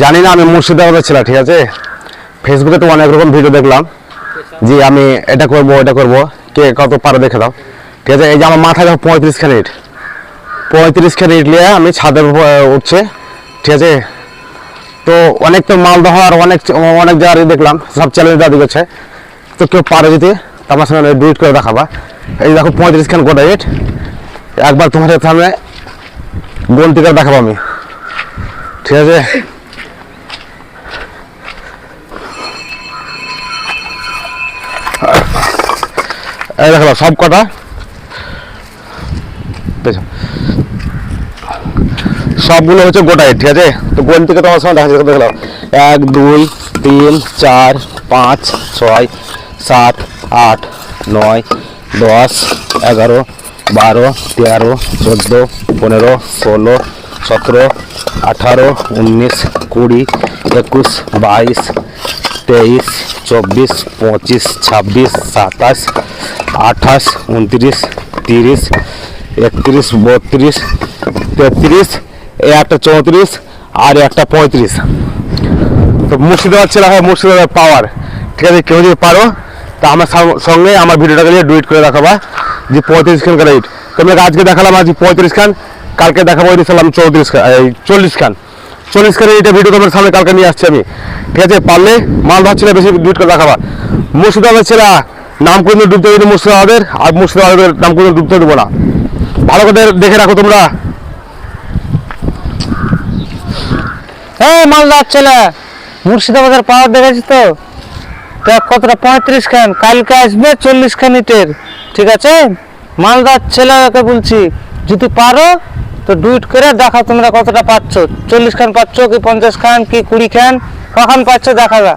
জানি না, আমি মুর্শিদাবাদের ছিলাম, ঠিক আছে? ফেসবুকে তো অনেক রকম ভিডিও দেখলাম। যে আমি এটা করব এটা করব। কে কত পারে দেখে দাও। ঠিক আছে, এই যে আমার মাথায় দেখো পঁয়ত্রিশ খান ইট। পঁয়ত্রিশ খান ইট নিয়ে আমি ছাদের উঠছে। ঠিক আছে? তো অনেক তো মালদহ আর অনেক অনেক জায়গায় দেখলাম, সব চ্যালেঞ্জ দাদি করছে তো কেউ পারে যদি, তো আমার সঙ্গে ডুইট করে দেখাবা। এই দেখো পঁয়ত্রিশ খান গোটা ইট। একবার তোমার সামনে গন্তি করে দেখাবো আমি। ঠিক আছে? এই দেখো সব কটা। সবগুলো হচ্ছে গোটাই, ঠিক আছে? তো গোল থেকে তোমার সময় দেখা যাচ্ছে দেখলাম এক, দুই, তিন, চার, পাঁচ, ছয়, সাত, আট, নয়, দশ, এগারো, বারো, তেরো, চোদ্দ, পনেরো, ষোলো, সতেরো, আঠারো, উনিশ, কুড়ি, একুশ, বাইশ তেইশ, চব্বিশ, পঁচিশ, ছাব্বিশ, সাতাশ, আঠাশ, উনত্রিশ, তিরিশ, একত্রিশ, বত্রিশ, তেত্রিশ, একটা চৌত্রিশ আর একটা পঁয়ত্রিশ। তো মুর্শিদাবাদ ছেলে হয় মুর্শিদাবাদ পাওয়ার ঠিক আছে? কেউ যদি পারো, তা আমার সঙ্গে আমার ভিডিওটাকে নিয়ে ডুইট করে দেখাবা। যে পঁয়ত্রিশ খান করে তোমাকে আজকে দেখালাম আজ পঁয়ত্রিশ খান, কালকে দেখাবো দিয়েছিলাম চৌত্রিশ খান, এই চল্লিশ খান। চল্লিশ খানের এইটা ভিডিও তোমার সামনে কালকে নিয়ে আসছি আমি। ঠিক আছে? পারলে মাল ছেলে বেশি ডুইট করে দেখাবা। মুর্শিদাবাদের ছেলে নাম কোনো ডুবতে দেবে মুর্শিদাবাদের, আর মুর্শিদাবাদের নাম কোনো ডুবতে দেবো না ভালো করে দেখে রাখো তোমরা। হ্যাঁ মালদার ছেলে, মুর্শিদাবাদের পাওয়ার দেখেছি তো? দেখ কতটা? পঁয়ত্রিশ খান, কালকে আসবে চল্লিশ খান ইটের ঠিক আছে? মালদার ছেলেকে বলছি, যদি পারো তো ডুইট করে দেখা তোমরা কতটা পাচ্ছ। চল্লিশ খান পাচ্ছ কি পঞ্চাশ খান কি কুড়ি খান? কখন পাচ্ছ দেখা যা